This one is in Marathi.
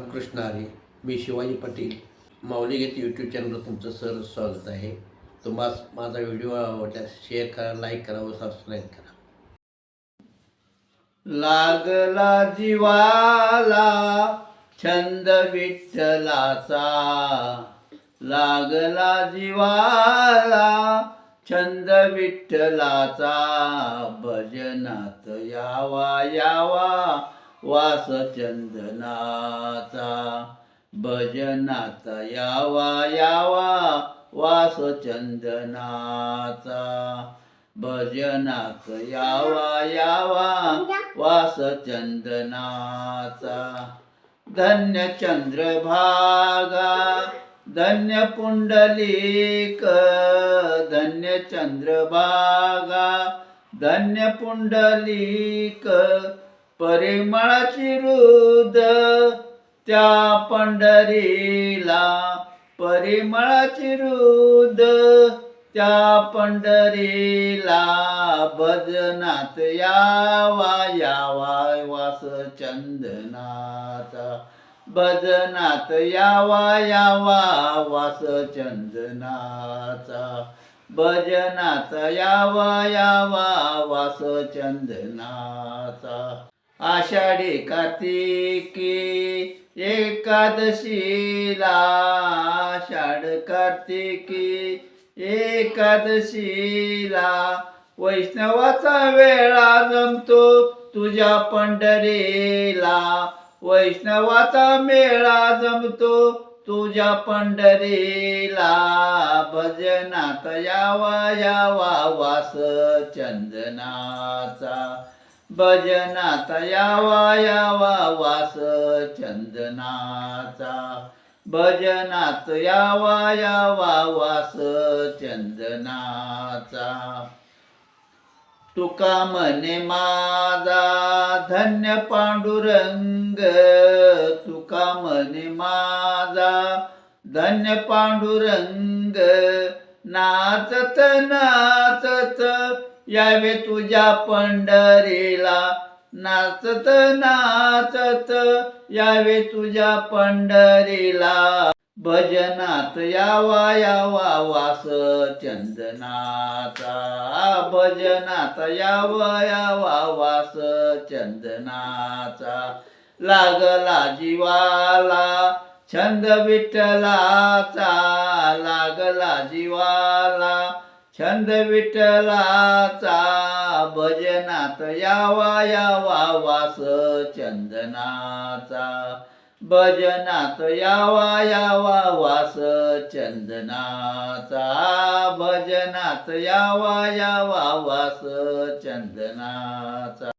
रामकृष्ण आरे मी शिवाजी पाटील. माऊली गीत यूट्यूब चॅनलवर तुमचं सर स्वागत आहे. तुम्हाला माझा व्हिडिओ आवडल्यास शेअर करा लाईक करा व सबस्क्राईब करा. लागला जीवाला छंद विठ्ठलाचा. लागला जीवाला छंद विठ्ठलाचा. भजनात यावा यावा. वास चंदनाचा भजनात यावा यावा. वास चंदनाचा भजनात यावा यावा. वास चंदनाचा धन्य चंद्रभागा धन्य पुंडलिक धन्य चंद्रभागा धन्य पुंडलिक परिमळाची रुद त्या पंढरीला. परिमळाची रुद त्या पंढरीला. भजनात यावा यावा वास चंदनाचा भजनात यावा यावा वास चंदनाचा भजनात यावा यावा वास चंदनाचा आषाढी कार्तिकी एकादशीला आषाढ कार्तिकी एकादशीला वैष्णवाचा वेळा जमतो तुझ्या पंढरीला. वैष्णवाचा मेळा जमतो तुझ्या पंढरीला. भजनात यावा यावा वास चंदनाचा भजनात यावा यावा वास चंदनाचा. भजनात यावा यावा वास चंदनाचा. तुका मने माझा धन्य पांडुरंग. तुका मने माझा धन्य पांडुरंग. नाचत नाचत यावे तुझ्या पंढरीला. नाचत नाचत यावे तुझ्या पंढरीला. भजनात यावा यावा वास चंदनाचा भजनात यावा यावा वास चंदनाचा लागला जीवाला छंद विठ्ठलाचा. लागला जीवाला छंद विठलाचा भजनात यावा यावा वास चंदनाचा. भजनात यावा यावा वास चंदनाचा. भजनात यावा यावा वास चंदनाचा.